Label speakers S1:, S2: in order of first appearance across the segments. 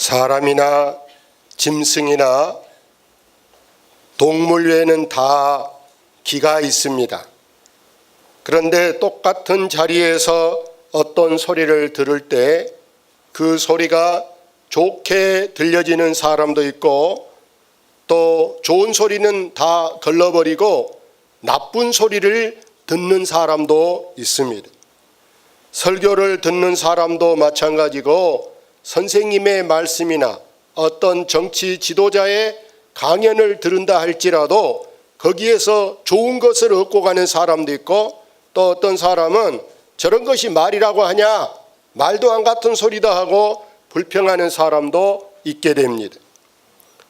S1: 사람이나 짐승이나 동물 외에는 다 귀가 있습니다. 그런데 똑같은 자리에서 어떤 소리를 들을 때 그 소리가 좋게 들려지는 사람도 있고 또 좋은 소리는 다 걸러버리고 나쁜 소리를 듣는 사람도 있습니다. 설교를 듣는 사람도 마찬가지고 선생님의 말씀이나 어떤 정치 지도자의 강연을 들은다 할지라도 거기에서 좋은 것을 얻고 가는 사람도 있고 또 어떤 사람은 저런 것이 말이라고 하냐 말도 안 같은 소리다 하고 불평하는 사람도 있게 됩니다.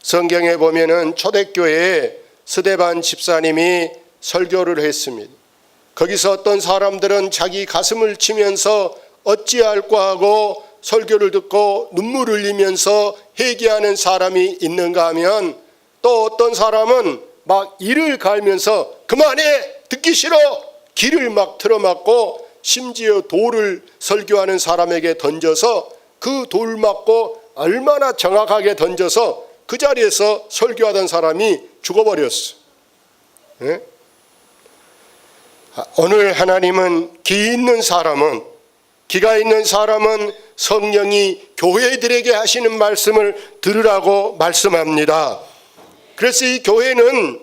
S1: 성경에 보면은 초대교회에 스데반 집사님이 설교를 했습니다. 거기서 어떤 사람들은 자기 가슴을 치면서 어찌할까 하고 설교를 듣고 눈물 흘리면서 회개하는 사람이 있는가 하면 또 어떤 사람은 막 이를 갈면서 그만해 듣기 싫어 길을 막 틀어막고 심지어 돌을 설교하는 사람에게 던져서 그 돌 맞고 얼마나 정확하게 던져서 그 자리에서 설교하던 사람이 죽어버렸어. 예? 아, 오늘 하나님은 기 있는 사람은 기가 있는 사람은 성령이 교회들에게 하시는 말씀을 들으라고 말씀합니다. 그래서 이 교회는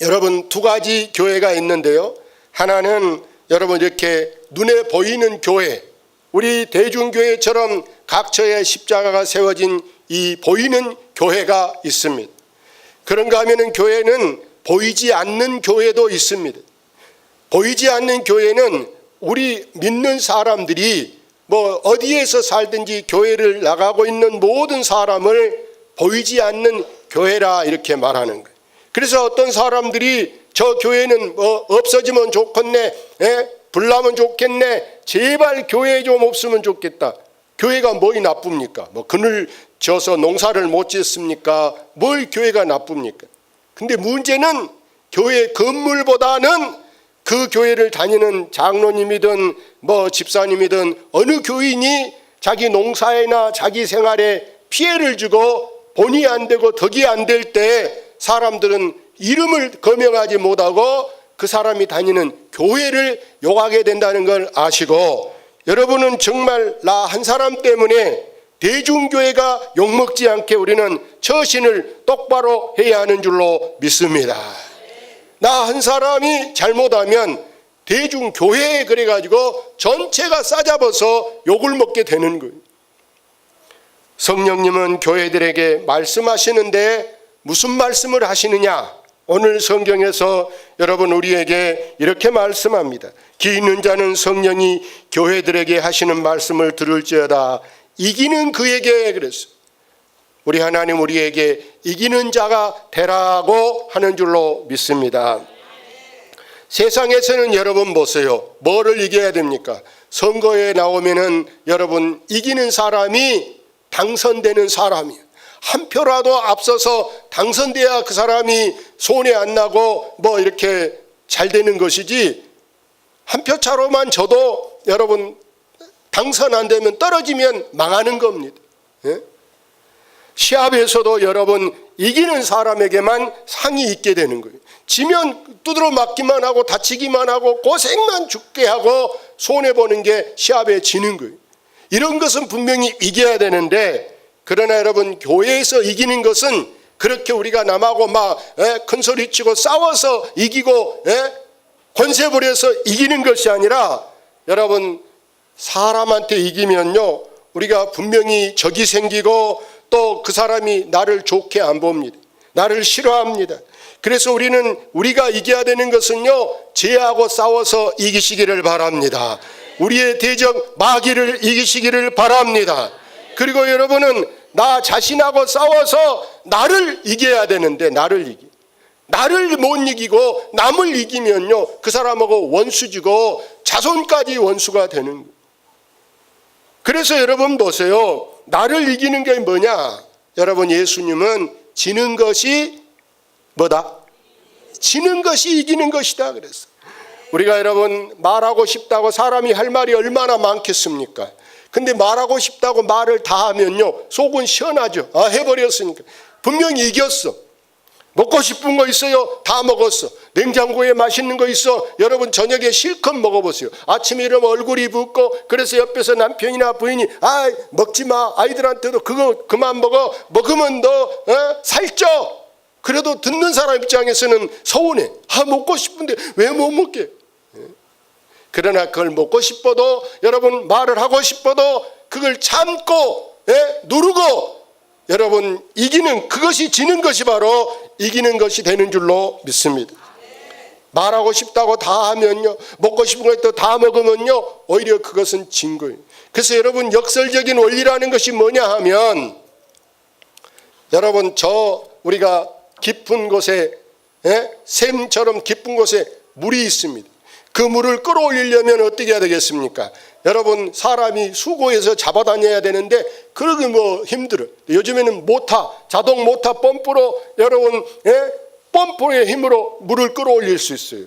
S1: 여러분 두 가지 교회가 있는데요. 하나는 여러분 이렇게 눈에 보이는 교회, 우리 대중교회처럼 각처에 십자가가 세워진 이 보이는 교회가 있습니다. 그런가 하면은 교회는 보이지 않는 교회도 있습니다. 보이지 않는 교회는 우리 믿는 사람들이 뭐 어디에서 살든지 교회를 나가고 있는 모든 사람을 보이지 않는 교회라 이렇게 말하는 거예요. 그래서 어떤 사람들이 저 교회는 뭐 없어지면 좋겠네, 예? 불나면 좋겠네, 제발 교회 좀 없으면 좋겠다. 교회가 뭐이 나쁩니까? 뭐 그늘 져서 농사를 못 짓습니까? 뭘 교회가 나쁩니까? 근데 문제는 교회 건물보다는 그 교회를 다니는 장로님이든 뭐 집사님이든 어느 교인이 자기 농사에나 자기 생활에 피해를 주고 본의 안 되고 덕이 안 될 때 사람들은 이름을 거명하지 못하고 그 사람이 다니는 교회를 욕하게 된다는 걸 아시고 여러분은 정말 나 한 사람 때문에 대중교회가 욕먹지 않게 우리는 처신을 똑바로 해야 하는 줄로 믿습니다. 나 한 사람이 잘못하면 대중교회에 그래가지고 전체가 싸잡아서 욕을 먹게 되는 거예요. 성령님은 교회들에게 말씀하시는데 무슨 말씀을 하시느냐? 오늘 성경에서 여러분 우리에게 이렇게 말씀합니다. 기 있는 자는 성령이 교회들에게 하시는 말씀을 들을지어다. 이기는 그에게 그랬어. 우리 하나님 우리에게 이기는 자가 되라고 하는 줄로 믿습니다. 세상에서는 여러분 보세요. 뭐를 이겨야 됩니까? 선거에 나오면은 여러분 이기는 사람이 당선되는 사람이에요. 한 표라도 앞서서 당선돼야 그 사람이 손해 안 나고 뭐 이렇게 잘 되는 것이지 한 표 차로만 져도 여러분 당선 안 되면 떨어지면 망하는 겁니다. 예? 시합에서도 여러분 이기는 사람에게만 상이 있게 되는 거예요. 지면 두드러 맞기만 하고 다치기만 하고 고생만 죽게 하고 손해 보는 게 시합에 지는 거예요. 이런 것은 분명히 이겨야 되는데 그러나 여러분 교회에서 이기는 것은 그렇게 우리가 남하고 막 큰 소리 치고 싸워서 이기고 에? 권세 부려서 이기는 것이 아니라 여러분 사람한테 이기면요 우리가 분명히 적이 생기고 또 그 사람이 나를 좋게 안 봅니다. 나를 싫어합니다. 그래서 우리는 우리가 이겨야 되는 것은요 죄하고 싸워서 이기시기를 바랍니다. 우리의 대적 마귀를 이기시기를 바랍니다. 그리고 여러분은 나 자신하고 싸워서 나를 이겨야 되는데 나를 이기. 나를 못 이기고 남을 이기면요 그 사람하고 원수지고 자손까지 원수가 되는 거예요. 그래서 여러분 보세요. 나를 이기는 게 뭐냐? 여러분 예수님은 지는 것이 뭐다? 지는 것이 이기는 것이다 그랬어. 우리가 여러분 말하고 싶다고 사람이 할 말이 얼마나 많겠습니까? 근데 말하고 싶다고 말을 다 하면요. 속은 시원하죠. 아, 해버렸으니까. 분명히 이겼어. 먹고 싶은 거 있어요? 다 먹었어. 냉장고에 맛있는 거 있어? 여러분 저녁에 실컷 먹어보세요. 아침에 일어나면 얼굴이 붓고 그래서 옆에서 남편이나 부인이 아 먹지 마. 아이들한테도 그거 그만 먹어. 먹으면 너 어? 살쪄. 그래도 듣는 사람 입장에서는 서운해. 아 먹고 싶은데 왜 못 먹게? 예. 그러나 그걸 먹고 싶어도 여러분 말을 하고 싶어도 그걸 참고 예? 누르고 여러분 이기는 그것이 지는 것이 바로 이기는 것이 되는 줄로 믿습니다. 말하고 싶다고 다 하면요 먹고 싶은 것도 다 먹으면요 오히려 그것은 진 거예요. 그래서 여러분 역설적인 원리라는 것이 뭐냐 하면 여러분 저 우리가 깊은 곳에 예? 샘처럼 깊은 곳에 물이 있습니다. 그 물을 끌어올리려면 어떻게 해야 되겠습니까? 여러분 사람이 수고해서 잡아다녀야 되는데 그러기 뭐 힘들어. 요즘에는 모타 자동 모타 펌프로 여러분 예? 펌프의 힘으로 물을 끌어올릴 수 있어요.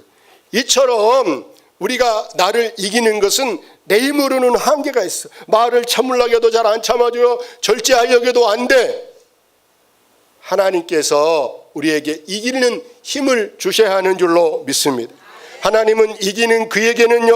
S1: 이처럼 우리가 나를 이기는 것은 내 힘으로는 한계가 있어. 말을 참으려고 해도 잘 안 참아줘요. 절제하려고 해도 안 돼. 하나님께서 우리에게 이기는 힘을 주셔야 하는 줄로 믿습니다. 하나님은 이기는 그에게는요,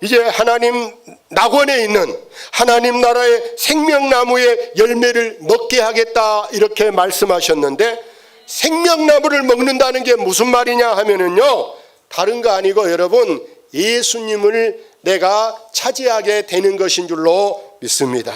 S1: 이제 하나님 낙원에 있는 하나님 나라의 생명나무의 열매를 먹게 하겠다, 이렇게 말씀하셨는데, 생명나무를 먹는다는 게 무슨 말이냐 하면은요, 다른 거 아니고 여러분, 예수님을 내가 차지하게 되는 것인 줄로 믿습니다.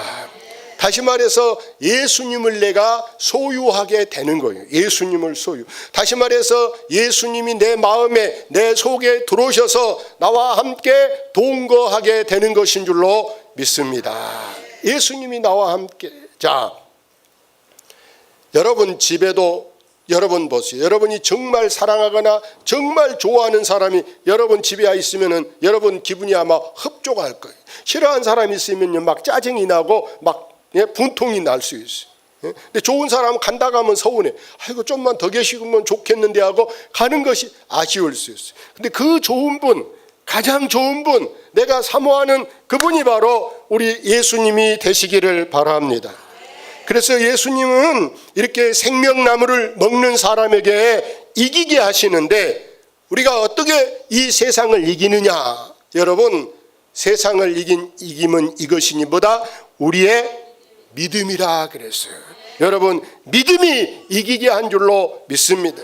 S1: 다시 말해서 예수님을 내가 소유하게 되는 거예요. 예수님을 소유. 다시 말해서 예수님이 내 마음에 내 속에 들어오셔서 나와 함께 동거하게 되는 것인 줄로 믿습니다. 예수님이 나와 함께. 자, 여러분 집에도 여러분 보세요. 여러분이 정말 사랑하거나 정말 좋아하는 사람이 여러분 집에 있으면은 여러분 기분이 아마 흡족할 거예요. 싫어하는 사람이 있으면요 막 짜증이 나고 막 예, 분통이 날 수 있어요. 예? 근데 좋은 사람 간다 가면 서운해. 아이고 좀만 더 계시면 좋겠는데 하고 가는 것이 아쉬울 수 있어요. 근데 그 좋은 분, 가장 좋은 분, 내가 사모하는 그분이 바로 우리 예수님이 되시기를 바랍니다. 그래서 예수님은 이렇게 생명나무를 먹는 사람에게 이기게 하시는데 우리가 어떻게 이 세상을 이기느냐? 여러분, 세상을 이긴 이김은 이것이니 보다 우리의 믿음이라 그랬어요. 여러분, 믿음이 이기게 한 줄로 믿습니다.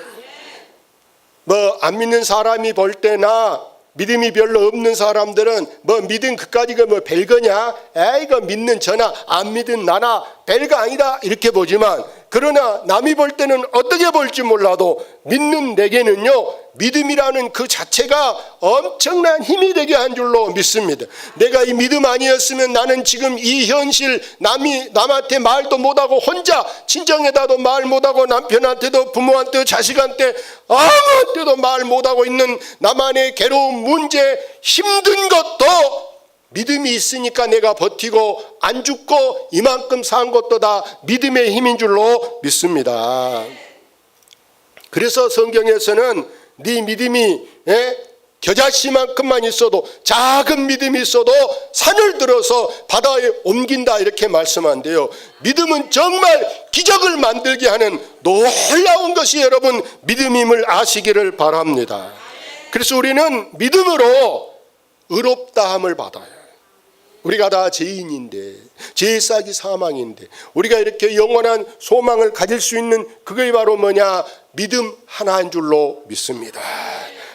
S1: 뭐 안 믿는 사람이 볼 때나 믿음이 별로 없는 사람들은 뭐 믿음 그까지가 뭐 별거냐? 에이거 믿는 저나 안 믿은 나나 별거 아니다 이렇게 보지만 그러나 남이 볼 때는 어떻게 볼지 몰라도 믿는 내게는요 믿음이라는 그 자체가 엄청난 힘이 되게 한 줄로 믿습니다. 내가 이 믿음 아니었으면 나는 지금 이 현실 남이 남한테 말도 못하고 혼자 친정에다도 말 못하고 남편한테도 부모한테 자식한테 아무한테도 말 못하고 있는 나만의 괴로운 문제 힘든 것도 믿음이 있으니까 내가 버티고 안 죽고 이만큼 산 것도 다 믿음의 힘인 줄로 믿습니다. 그래서 성경에서는 네 믿음이 예? 겨자씨만큼만 있어도 작은 믿음이 있어도 산을 들어서 바다에 옮긴다 이렇게 말씀한대요. 믿음은 정말 기적을 만들게 하는 놀라운 것이 여러분 믿음임을 아시기를 바랍니다. 그래서 우리는 믿음으로 의롭다함을 받아요. 우리가 다 죄인인데 죄의 싹이 사망인데 우리가 이렇게 영원한 소망을 가질 수 있는 그게 바로 뭐냐 믿음 하나인 줄로 믿습니다.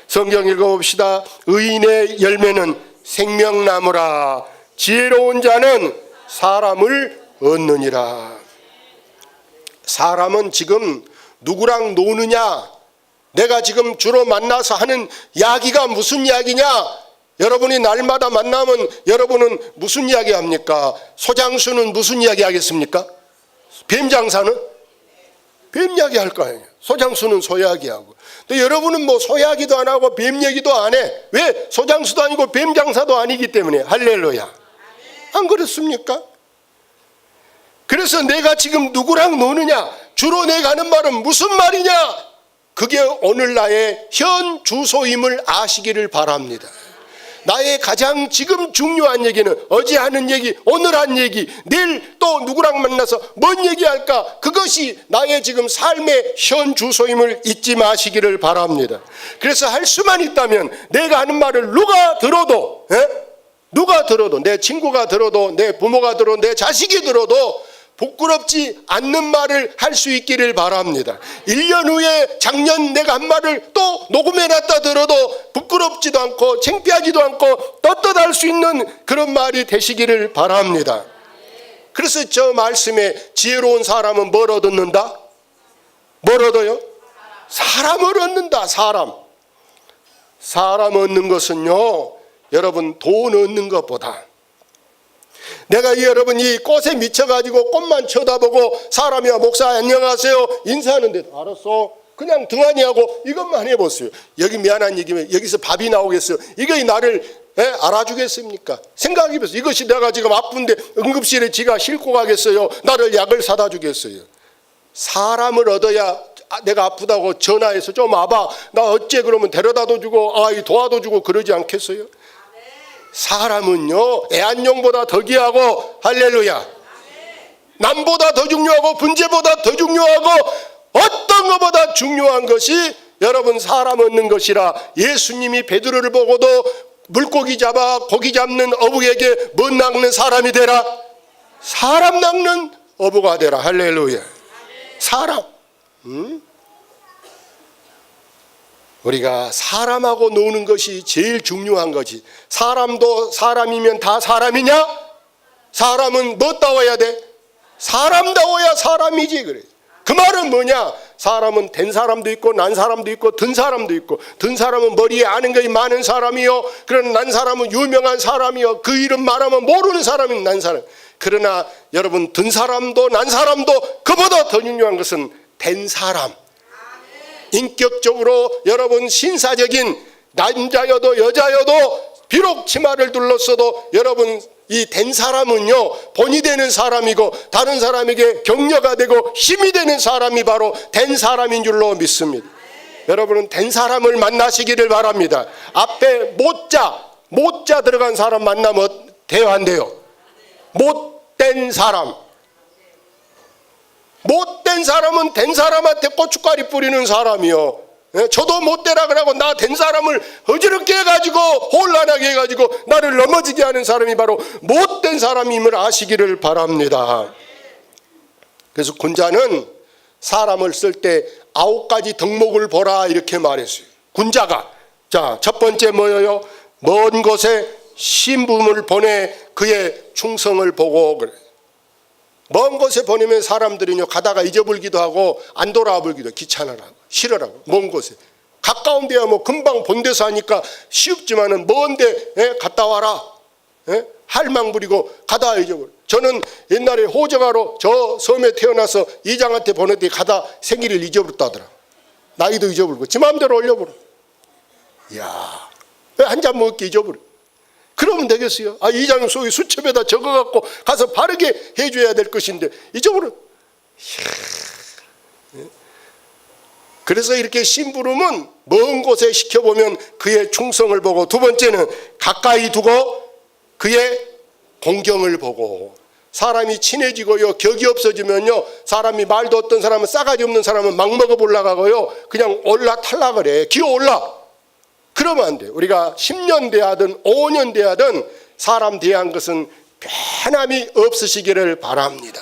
S1: 성경 읽어봅시다. 의인의 열매는 생명나무라 지혜로운 자는 사람을 얻느니라. 사람은 지금 누구랑 노느냐? 내가 지금 주로 만나서 하는 이야기가 무슨 이야기냐? 여러분이 날마다 만나면 여러분은 무슨 이야기 합니까? 소장수는 무슨 이야기 하겠습니까? 뱀 장사는? 뱀 이야기 할 거 아니에요. 소장수는 소 이야기하고. 근데 여러분은 뭐 소 이야기도 안 하고 뱀 얘기도 안 해. 왜? 소장수도 아니고 뱀 장사도 아니기 때문에. 할렐루야. 안 그렇습니까? 그래서 내가 지금 누구랑 노느냐? 주로 내가 하는 말은 무슨 말이냐? 그게 오늘 나의 현 주소임을 아시기를 바랍니다. 나의 가장 지금 중요한 얘기는 어제 하는 얘기, 오늘 한 얘기, 내일 또 누구랑 만나서 뭔 얘기할까? 그것이 나의 지금 삶의 현 주소임을 잊지 마시기를 바랍니다. 그래서 할 수만 있다면 내가 하는 말을 누가 들어도, 예? 누가 들어도, 내 친구가 들어도, 내 부모가 들어도, 내 자식이 들어도 부끄럽지 않는 말을 할 수 있기를 바랍니다. 1년 후에 작년 내가 한 말을 또 녹음해 놨다 들어도 부끄럽지도 않고 창피하지도 않고 떳떳할 수 있는 그런 말이 되시기를 바랍니다. 그래서 저 말씀에 지혜로운 사람은 뭘 얻는다? 뭘 얻어요? 사람을 얻는다, 사람. 사람 얻는 것은요, 여러분 돈 얻는 것보다 내가 이 여러분 이 꽃에 미쳐가지고 꽃만 쳐다보고 사람이야 목사 안녕하세요 인사하는데 알았어. 그냥 등한히 하고 이것만 해보세요. 여기 미안한 얘기면 여기서 밥이 나오겠어요. 이거 나를 예? 알아주겠습니까? 생각해보세요. 이것이 내가 지금 아픈데 응급실에 지가 싣고 가겠어요? 나를 약을 사다 주겠어요? 사람을 얻어야 아, 내가 아프다고 전화해서 좀 와봐. 나 어째 그러면 데려다도 주고 아이 도와도 주고 그러지 않겠어요 사람은요 애완용보다 더 귀하고 할렐루야. 남보다 더 중요하고 분재보다 더 중요하고 어떤 것보다 중요한 것이 여러분 사람 얻는 것이라 예수님이 베드로를 보고도 물고기 잡아 고기 잡는 어부에게 못 낚는 사람이 되라. 사람 낚는 어부가 되라. 할렐루야. 사람. 음? 우리가 사람하고 노는 것이 제일 중요한 거지. 사람도 사람이면 다 사람이냐? 사람은 뭐다워야 돼? 사람다워야 사람이지 그래. 그 말은 뭐냐? 사람은 된 사람도 있고 난 사람도 있고 든 사람도 있고 든 사람은 머리에 아는 것이 많은 사람이요. 그런 난 사람은 유명한 사람이요. 그 이름 말하면 모르는 사람이 난 사람. 그러나 여러분 든 사람도 난 사람도 그보다 더 중요한 것은 된 사람. 인격적으로 여러분 신사적인 남자여도 여자여도 비록 치마를 둘렀어도 여러분 이 된 사람은요 본이 되는 사람이고 다른 사람에게 격려가 되고 힘이 되는 사람이 바로 된 사람인 줄로 믿습니다. 여러분은 된 사람을 만나시기를 바랍니다. 앞에 못자 못자 들어간 사람 만나면 대화한대요. 못된 사람 못 된 사람은 된 사람한테 고춧가리 뿌리는 사람이요. 예, 저도 못되라 그러고 나 된 사람을 어지럽게 해가지고 혼란하게 해가지고 나를 넘어지게 하는 사람이 바로 못된 사람임을 아시기를 바랍니다. 그래서 군자는 사람을 쓸 때 아홉 가지 덕목을 보라 이렇게 말했어요. 군자가 자 첫 번째 뭐예요? 먼 곳에 신분을 보내 그의 충성을 보고 그래. 먼 곳에 보내면 사람들이요 가다가 잊어버리기도 하고 안 돌아와 버리기도 귀찮아라고 싫어라고. 먼 곳에. 가까운 데야 뭐 금방 본 데서 하니까 쉽지만은 먼데 예, 갔다 와라. 예? 할망 부리고 가다 잊어버려. 저는 옛날에 호적하러 저 섬에 태어나서 이장한테 보내더니 가다 생일을 잊어버렸다더라. 나이도 잊어버리고 지 마음대로 올려버려. 이야 한 잔 먹기 잊어버려 그러면 되겠어요. 아, 이장님 속에 수첩에다 적어갖고 가서 바르게 해줘야 될 것인데. 이야. 그래서 이렇게 심부름은 먼 곳에 시켜보면 그의 충성을 보고 두 번째는 가까이 두고 그의 공경을 보고 사람이 친해지고요 격이 없어지면요 사람이 말도 어떤 사람은 싸가지 없는 사람은 막 먹어 올라가고요 그냥 올라 탈락을 해 기어 올라 그러면 안 돼. 우리가 10년 대하든 5년 대하든 사람 대한 것은 변함이 없으시기를 바랍니다.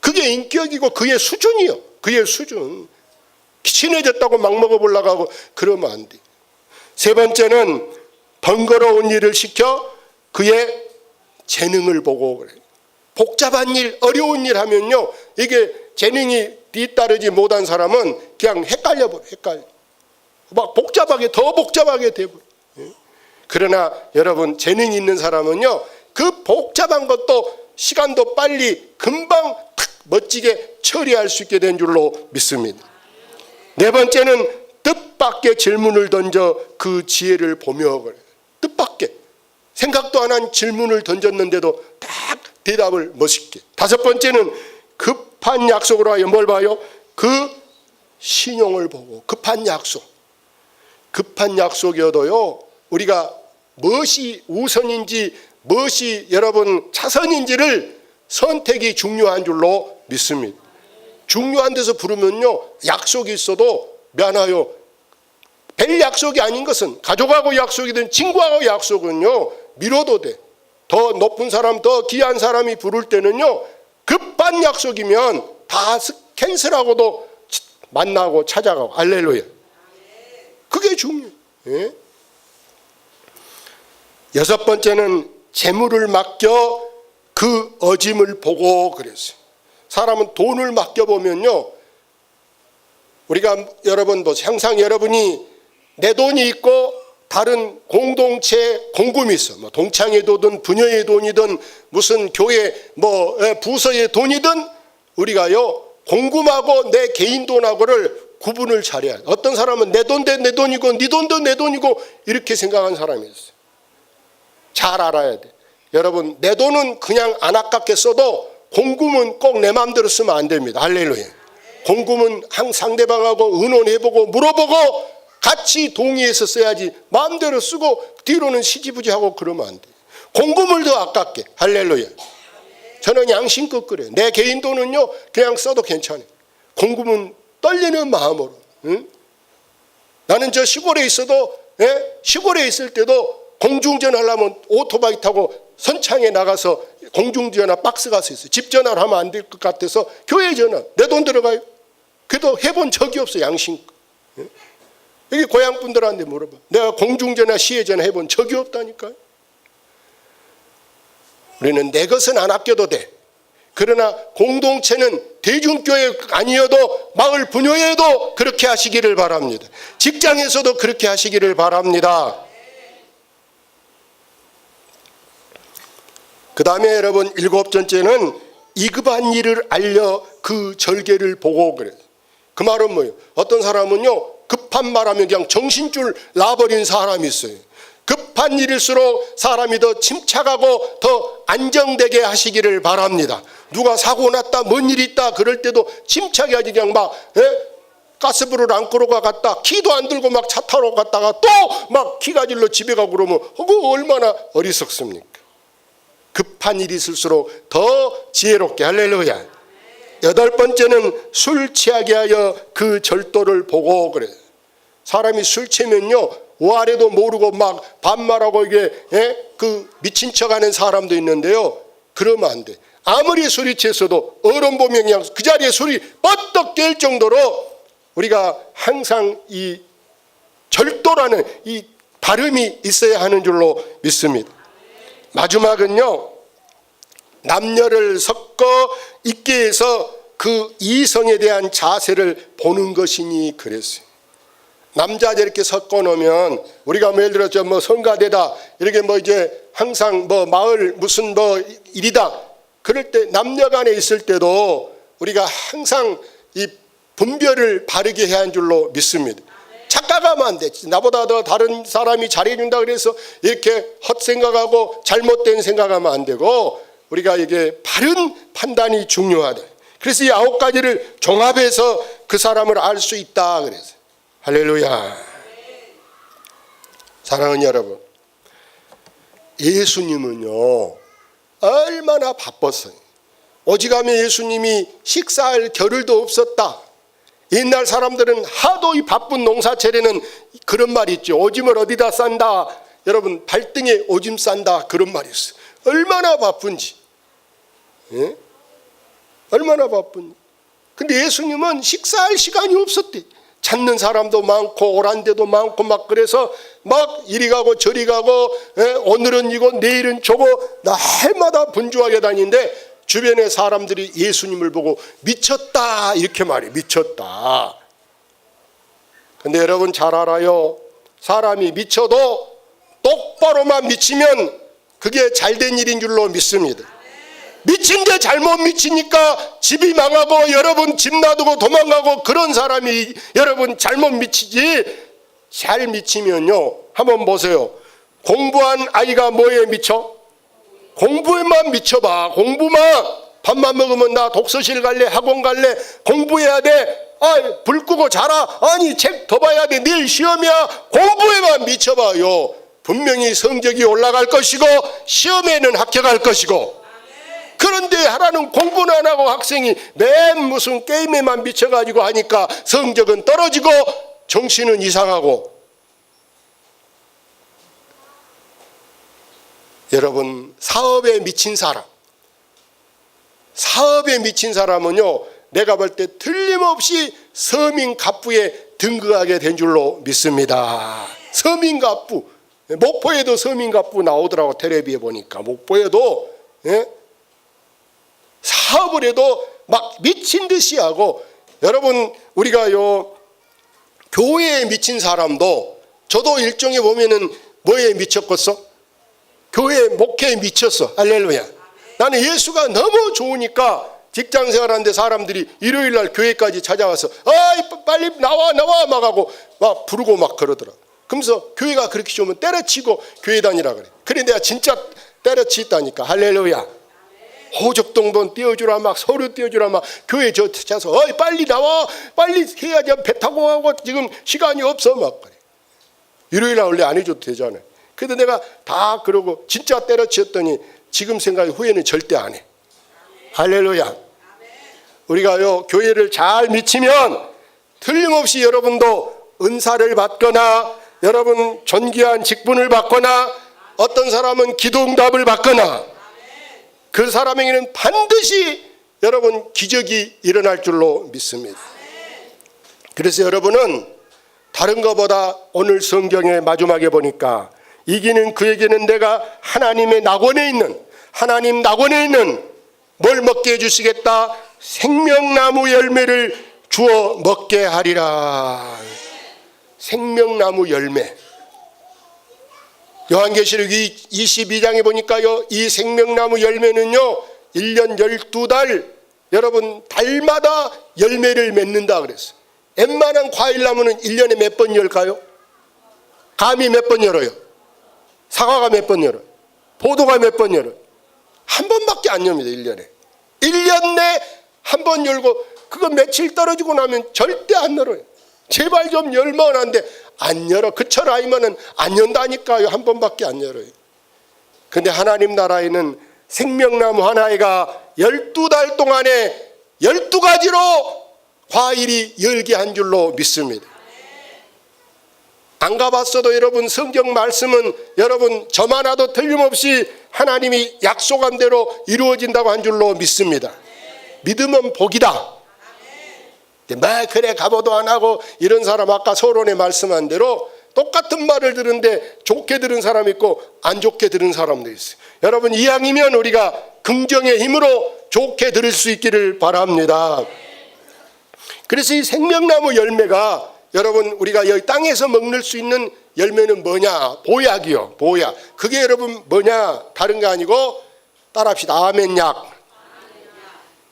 S1: 그게 인격이고 그의 수준이요. 그의 수준. 친해졌다고 막 먹어 보려고 하고 그러면 안 돼. 세 번째는 번거로운 일을 시켜 그의 재능을 보고 그래. 복잡한 일, 어려운 일 하면요. 이게 재능이 뒤따르지 못한 사람은 그냥 헷갈려 버려. 헷갈려. 막 복잡하게 더 복잡하게 되고 그러나 여러분 재능이 있는 사람은요 그 복잡한 것도 시간도 빨리 금방 탁 멋지게 처리할 수 있게 된 줄로 믿습니다. 네 번째는 뜻밖의 질문을 던져 그 지혜를 보며 그래. 뜻밖의 생각도 안 한 질문을 던졌는데도 딱 대답을 멋있게. 다섯 번째는 급한 약속으로 하여 뭘 봐요? 그 신용을 보고 급한 약속. 급한 약속이어도요, 우리가 무엇이 우선인지 무엇이 여러분 차선인지를 선택이 중요한 줄로 믿습니다. 중요한 데서 부르면요 약속이 있어도 미안해요. 별 약속이 아닌 것은 가족하고 약속이든 친구하고 약속은요 미뤄도 돼. 더 높은 사람, 더 귀한 사람이 부를 때는요 급한 약속이면 다 스- 캔슬하고도 치- 만나고 찾아가고 알렐루야. 그게 중요해. 예? 여섯 번째는 재물을 맡겨 그 어짐을 보고 그랬어요. 사람은 돈을 맡겨 보면요. 우리가 여러분 뭐 항상 여러분이 내 돈이 있고 다른 공동체 공금이 있어. 뭐 동창의 돈이든 부녀의 돈이든 무슨 교회 뭐 에, 부서의 돈이든 우리가요 공금하고 내 개인 돈하고를 구분을 잘해야 돼. 어떤 사람은 내 돈도 내 돈이고 네 돈도 내 돈이고 이렇게 생각하는 사람이 있어요. 잘 알아야 돼. 여러분 내 돈은 그냥 안 아깝게 써도 공금은 꼭 내 마음대로 쓰면 안 됩니다. 할렐루야. 공금은 항 상대방하고 의논해보고 물어보고 같이 동의해서 써야지 마음대로 쓰고 뒤로는 시지부지하고 그러면 안 돼. 공금을 더 아깝게 할렐루야. 저는 양심껏 그래요. 내 개인 돈은요 그냥 써도 괜찮아요. 공금은 떨리는 마음으로. 응? 나는 저 시골에 있어도 예? 시골에 있을 때도 공중전 하려면 오토바이 타고 선창에 나가서 공중전화 박스 가서 있어요. 집 전화를 하면 안 될 것 같아서 교회 전화 내 돈 들어가요. 그래도 해본 적이 없어 양심. 예? 여기 고향 분들한테 물어봐. 내가 공중전화 시외전화 해본 적이 없다니까요. 우리는 내 것은 안 아껴도 돼. 그러나 공동체는 대중교회 아니어도 마을 분교회도 그렇게 하시기를 바랍니다. 직장에서도 그렇게 하시기를 바랍니다. 그 다음에 여러분 일곱 번째는 이급한 일을 알려 그 절개를 보고 그래요. 그 말은 뭐예요? 어떤 사람은요 급한 말하면 그냥 정신줄 놔버린 사람이 있어요. 급한 일일수록 사람이 더 침착하고 더 안정되게 하시기를 바랍니다. 누가 사고 났다, 뭔일 있다 그럴 때도 침착히 하지 그냥 막 예? 가스불을 안 끄러가 갔다 키도 안 들고 막 차 타러 갔다가 또 막 키가 질러 집에 가고 그러면 그거 얼마나 어리석습니까? 급한 일이 있을수록 더 지혜롭게 할렐루야. 여덟 번째는 술 취하게 하여 그 절도를 보고 그래. 사람이 술 취면요 와래도 모르고 막 반말하고 이게 예? 그 미친 척하는 사람도 있는데요. 그러면 안 돼. 아무리 취했어도 어른 그냥 그 자리에 술이 뻗떡 깰 정도로 우리가 항상 이 절도라는 이 발음이 있어야 하는 줄로 믿습니다. 마지막은요 남녀를 섞어 있게 해서 그 이성에 대한 자세를 보는 것이니 그랬어요. 남자들 이렇게 섞어 놓으면 우리가 뭐 예를 들어 저뭐 성가대다 이렇게 뭐 이제 항상 뭐 마을 무슨 뭐 일이다 그럴 때 남녀간에 있을 때도 우리가 항상 이 분별을 바르게 해야 하는 줄로 믿습니다. 착각하면 안 돼. 나보다 더 다른 사람이 잘해준다 그래서 이렇게 헛생각하고 잘못된 생각하면 안 되고 우리가 이게 바른 판단이 중요하다. 그래서 이 아홉 가지를 종합해서 그 사람을 알 수 있다 그래서 할렐루야. 사랑하는 여러분, 예수님은요 얼마나 바빴어요. 오지간하면 예수님이 식사할 겨를도 없었다. 옛날 사람들은 하도 이 바쁜 농사철에는 그런 말이 있죠. 오줌을 어디다 싼다. 여러분 발등에 오줌 싼다 그런 말이 있어요. 얼마나 바쁜지. 예? 얼마나 바쁜지. 근데 예수님은 식사할 시간이 없었대. 찾는 사람도 많고 오란 데도 많고 막 그래서 막 이리 가고 저리 가고 예? 오늘은 이거 내일은 저거 날마다 분주하게 다니는데 주변의 사람들이 예수님을 보고 미쳤다 이렇게 말해 미쳤다. 근데 여러분 잘 알아요. 사람이 미쳐도 똑바로만 미치면 그게 잘된 일인 줄로 믿습니다. 미친데 잘못 미치니까 집이 망하고 여러분 집 놔두고 도망가고 그런 사람이 여러분 잘못 미치지? 잘 미치면요. 한번 보세요. 공부한 아이가 뭐에 미쳐? 공부에만 미쳐봐. 공부만 밥만 먹으면 나 독서실 갈래? 학원 갈래? 공부해야 돼 아 불 끄고 자라. 아니 책 더 봐야 돼. 내일 시험이야. 공부에만 미쳐봐요. 분명히 성적이 올라갈 것이고 시험에는 합격할 것이고 그런데 하나는 공부는 안 하고 학생이 맨 무슨 게임에만 미쳐가지고 하니까 성적은 떨어지고 정신은 이상하고. 여러분 사업에 미친 사람. 사업에 미친 사람은요 내가 볼 때 틀림없이 서민 갑부에 등극하게 된 줄로 믿습니다. 서민 갑부. 목포에도 서민 갑부 나오더라고 텔레비에 보니까. 목포에도 예? 사업을 해도 막 미친 듯이 하고 여러분 우리가 요 교회에 미친 사람도 저도 일종의 보면은 뭐에 미쳤겠어? 교회 목회에 미쳤어. 할렐루야. 나는 예수가 너무 좋으니까 직장 생활하는데 사람들이 일요일 날 교회까지 찾아와서 아이 빨리 나와 나와 막 하고 막 부르고 막 그러더라. 그러면서 교회가 그렇게 좋으면 때려치고 교회 다니라 그래. 그래 내가 진짜 때려치다니까. 할렐루야. 호적동본 띄워주라 막 서류 띄워주라 막 교회 저 찾아서 어이 빨리 나와 빨리 해야지 배 타고 가고 지금 시간이 없어 막 그래. 일요일 날 원래 안 해줘도 되잖아요. 그래도 내가 다 그러고 진짜 때려치웠더니 지금 생각에 후회는 절대 안 해. 할렐루야. 우리가요 교회를 잘 미치면 틀림없이 여러분도 은사를 받거나 여러분 존귀한 직분을 받거나 어떤 사람은 기도 응답을 받거나 그 사람에게는 반드시 여러분 기적이 일어날 줄로 믿습니다. 그래서 여러분은 다른 것보다 오늘 성경의 마지막에 보니까 이기는 그에게는 내가 하나님의 낙원에 있는 하나님 낙원에 있는 뭘 먹게 해주시겠다? 생명나무 열매를 주어 먹게 하리라. 생명나무 열매 요한계시록 22장에 보니까요 이 생명나무 열매는요 1년 12달 여러분 달마다 열매를 맺는다 그랬어요 웬만한 과일나무는 1년에 몇 번 열까요? 감이 몇 번 열어요? 사과가 몇 번 열어요? 포도가 몇 번 열어요? 한 번밖에 안 엽니다 1년에 1년 내 한 번 열고 그거 며칠 떨어지고 나면 절대 안 열어요 제발 좀 열면 한데 안 열어. 그철 아니면은 안 연다니까요. 한 번밖에 안 열어요. 근데 하나님 나라에는 생명나무 하나가 열두 달 동안에 열두 가지로 과일이 열게 한 줄로 믿습니다. 안 가봤어도 여러분 성경 말씀은 여러분 저만 하도 틀림없이 하나님이 약속한 대로 이루어진다고 한 줄로 믿습니다. 믿으면 복이다 말 그래 가보도 안 하고 이런 사람 아까 서론에 말씀한 대로 똑같은 말을 들은데 좋게 들은 사람 있고 안 좋게 들은 사람도 있어요. 여러분 이왕이면 우리가 긍정의 힘으로 좋게 들을 수 있기를 바랍니다. 그래서 이 생명나무 열매가 여러분 우리가 여기 땅에서 먹을 수 있는 열매는 뭐냐? 보약이요. 보약. 그게 여러분 뭐냐? 다른 게 아니고 따라합시다. 아멘약.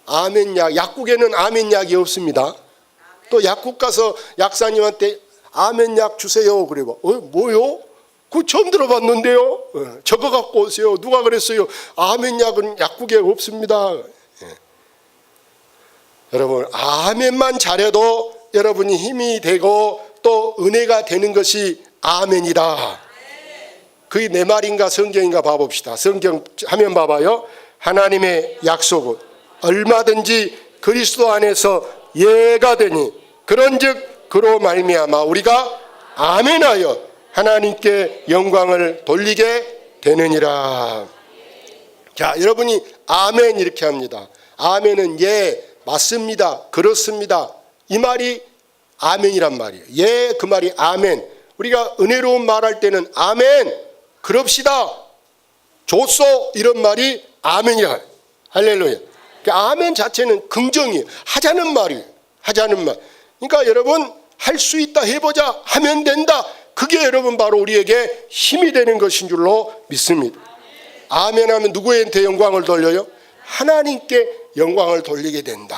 S1: 아멘약. 약국에는 아멘약이 없습니다. 또 약국 가서 약사님한테 아멘 약 주세요. 그래 봐. 어, 뭐요? 그 처음 들어봤는데요. 어, 저거 갖고 오세요. 누가 그랬어요? 아멘 약은 약국에 없습니다. 예. 여러분, 아멘만 잘해도 여러분이 힘이 되고 또 은혜가 되는 것이 아멘이다. 그게 내 말인가 성경인가 봐봅시다. 성경 화면 봐봐요. 하나님의 약속은 얼마든지 그리스도 안에서 예가 되니 그런즉 그로 말미암아 우리가 아멘하여 하나님께 영광을 돌리게 되느니라. 자, 여러분이 아멘 이렇게 합니다. 아멘은 예, 맞습니다. 그렇습니다. 이 말이 아멘이란 말이에요. 예, 그 말이 아멘. 우리가 은혜로운 말할 때는 아멘, 그럽시다. 좋소 이런 말이 아멘이야. 할렐루야. 그 아멘 자체는 긍정이에요. 하자는 말이에요. 하자는 말. 그러니까 여러분 할 수 있다 해보자 하면 된다. 그게 여러분 바로 우리에게 힘이 되는 것인 줄로 믿습니다. 아멘 하면 누구한테 영광을 돌려요? 하나님께 영광을 돌리게 된다.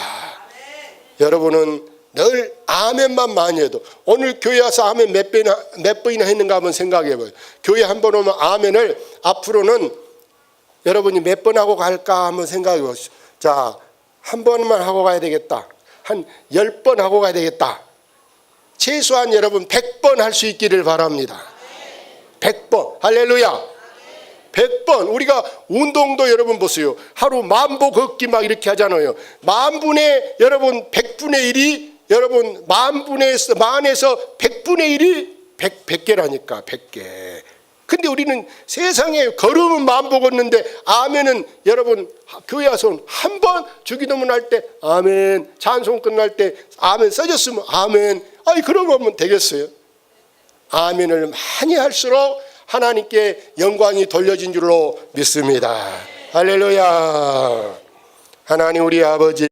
S1: 여러분은 늘 아멘만 많이 해도 오늘 교회 와서 아멘 몇 번이나, 몇 번이나 했는가 한번 생각해 봐요. 교회 한 번 오면 아멘을 앞으로는 여러분이 몇 번 하고 갈까 한번 생각해 보시죠. 자, 한 번만 하고 가야 되겠다. 한 열 번 하고 가야 되겠다. 최소한 여러분 100번 할 수 있기를 바랍니다. 100번. 할렐루야. 100번 우리가 운동도 여러분 보세요. 하루 만보 걷기 막 이렇게 하잖아요. 만분의 여러분 100분의 1이 여러분 만분에서 만에서 100분의 1이 100, 100개라니까 100개. 근데 우리는 세상에 걸음은 만보 걷는데 아멘은 여러분 교회 와서 한 번 주기도문 할 때 아멘 찬송 끝날 때 아멘 써졌으면 아멘 아이 그러면 되겠어요. 아멘을 많이 할수록 하나님께 영광이 돌려진 줄로 믿습니다. 할렐루야. 하나님 우리 아버지